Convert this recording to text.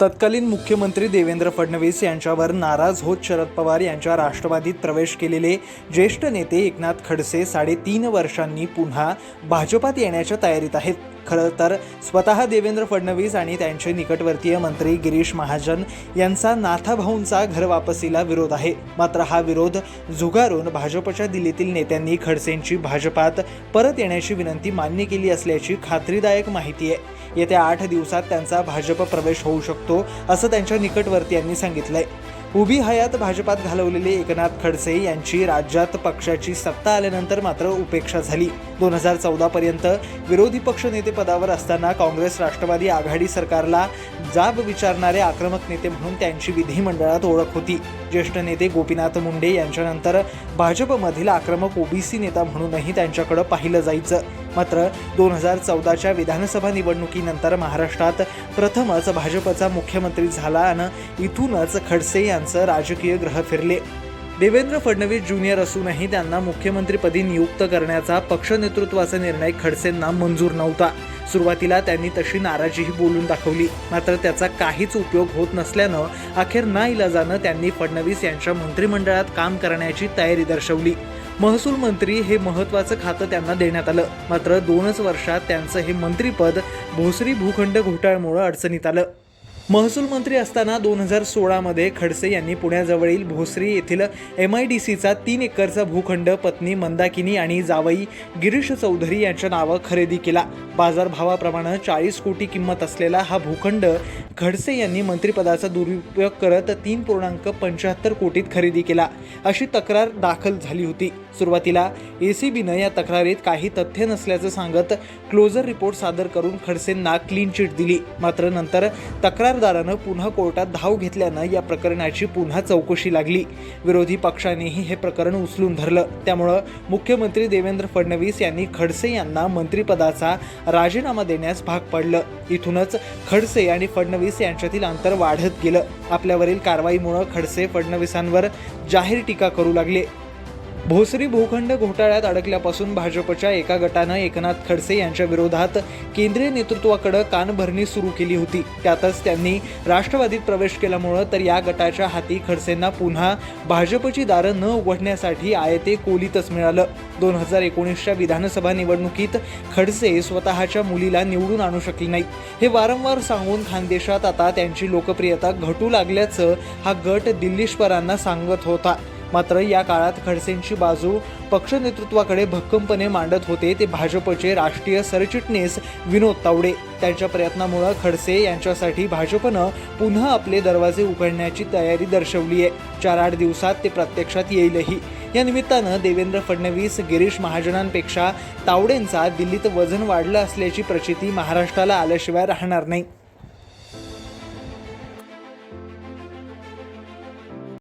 तत्कालीन मुख्यमंत्री देवेंद्र फडणवीस यांच्यावर नाराज होत शरद पवार यांच्या राष्ट्रवादीत प्रवेश केलेले ज्येष्ठ नेते एकनाथ खडसे साडेतीन वर्षांनी पुन्हा भाजपात येण्याच्या तयारीत आहेत. खरं तर स्वतः देवेंद्र फडणवीस आणि त्यांचे निकटवर्तीय मंत्री गिरीश महाजन यांचा नाथाभाऊंचा घर वापसीला विरोध आहे. मात्र हा विरोध झुगारून भाजपच्या दिल्लीतील नेत्यांनी खडसेंची भाजपात परत येण्याची विनंती मान्य केली असल्याची खात्रीदायक माहिती आहे. येत्या आठ दिवसात त्यांचा भाजप प्रवेश होऊ शकतो असं त्यांच्या निकटवर्तीयांनी सांगितलंय. उभी हयात भाजपात घालवलेले एकनाथ खडसे यांची राज्यात पक्षाची सत्ता आल्यानंतर मात्र उपेक्षा झाली. दोन हजार चौदा पर्यंत विरोधी पक्षनेते पदावर असताना काँग्रेस राष्ट्रवादी आघाडी सरकारला जाब विचारणारे आक्रमक नेते म्हणून त्यांची विधिमंडळात ओळख होती. ज्येष्ठ नेते गोपीनाथ मुंडे यांच्यानंतर भाजपमधील आक्रमक ओबीसी नेता म्हणूनही त्यांच्याकडे पाहिलं जायचं. मात्र दोन हजार चौदाच्या विधानसभा निवडणुकीनंतर महाराष्ट्रात प्रथमच भाजपचा मुख्यमंत्री झाला आणि इथूनच खडसे यांचं राजकीय ग्रह फिरले. देवेंद्र फडणवीस ज्युनियर असूनही त्यांना मुख्यमंत्रीपदी नियुक्त करण्याचा पक्ष नेतृत्वाचा निर्णय खडसेंना मंजूर नव्हता. सुरुवातीला त्यांनी तशी नाराजीही बोलून दाखवली. मात्र त्याचा काहीच उपयोग होत नसल्यानं अखेर ना इलाजानं त्यांनी फडणवीस यांच्या मंत्रिमंडळात काम करण्याची तयारी दर्शवली. महसूल मंत्री हे महत्वाचं खातं त्यांना देण्यात आलं. मात्र दोनच वर्षात त्यांचं हे मंत्रीपद भोसरी भूखंड घोटाळ्यामुळं अडचणीत आलं. महसूल मंत्री असताना दोन हजार सोळामध्ये खडसे यांनी पुण्याजवळील भोसरी येथील एम आय डी सीचा तीन एकरचा भूखंड पत्नी मंदाकिनी आणि जावई गिरीश चौधरी यांच्या नावं खरेदी केला. बाजारभावाप्रमाणे चाळीस कोटी किंमत असलेला हा भूखंड खडसे यांनी मंत्रिपदाचा दुरुपयोग करत तीन पूर्णांक पंच्याहत्तर कोटीत खरेदी केला. अशी तक्रार दाखल झाली होती. सुरुवातीला एसीबीनं या तक्रारीत काही तथ्य नसल्याचं सांगत क्लोजर रिपोर्ट सादर करून खडसेंना क्लीन चिट दिली. मात्र नंतर तक्रारदारानं पुन्हा कोर्टात धाव घेतल्यानं या प्रकरणाची पुन्हा चौकशी लागली. विरोधी पक्षानेही हे प्रकरण उचलून धरलं. त्यामुळं मुख्यमंत्री देवेंद्र फडणवीस यांनी खडसे यांना मंत्रिपदाचा राजीनामा देण्यास भाग पडलं. इथूनच खडसे आणि फडणवीस फडणवीस यांच्यातील अंतर वाढत गेलं. आपल्यावरील कारवाईमुळं खडसे फडणवीसांवर जाहीर टीका करू लागले. भोसरी भूखंड घोटाळ्यात अडकल्यापासून भाजपच्या एका गटानं एकनाथ खडसे यांच्या विरोधात केंद्रीय नेतृत्वाकडे कानभरणी सुरू केली होती. त्यातच त्यांनी राष्ट्रवादीत प्रवेश केल्यामुळं तर या गटाच्या हाती खडसेंना पुन्हा भाजपची दारं न उघडण्यासाठी आयते कोलीतच मिळालं. दोन हजार एकोणीसच्या विधानसभा निवडणुकीत खडसे स्वतःच्या मुलीला निवडून आणू शकले नाहीत हे वारंवार सांगून खानदेशात आता त्यांची लोकप्रियता घटू लागल्याचं हा गट दिल्लीश्वरांना सांगत होता. मात्र या काळात खडसेंची बाजू पक्ष नेतृत्वाकडे भक्कमपणे मांडत होते ते भाजपचे राष्ट्रीय सरचिटणीस विनोद तावडे. त्यांच्या प्रयत्नामुळं खडसे यांच्यासाठी भाजपनं पुन्हा आपले दरवाजे उघडण्याची तयारी दर्शवली आहे. चार आठ दिवसात ते प्रत्यक्षात येईलही. या निमित्तानं देवेंद्र फडणवीस गिरीश महाजनांपेक्षा तावडेंचा दिल्लीत वजन वाढलं असल्याची प्रचिती महाराष्ट्राला आल्याशिवाय राहणार नाही.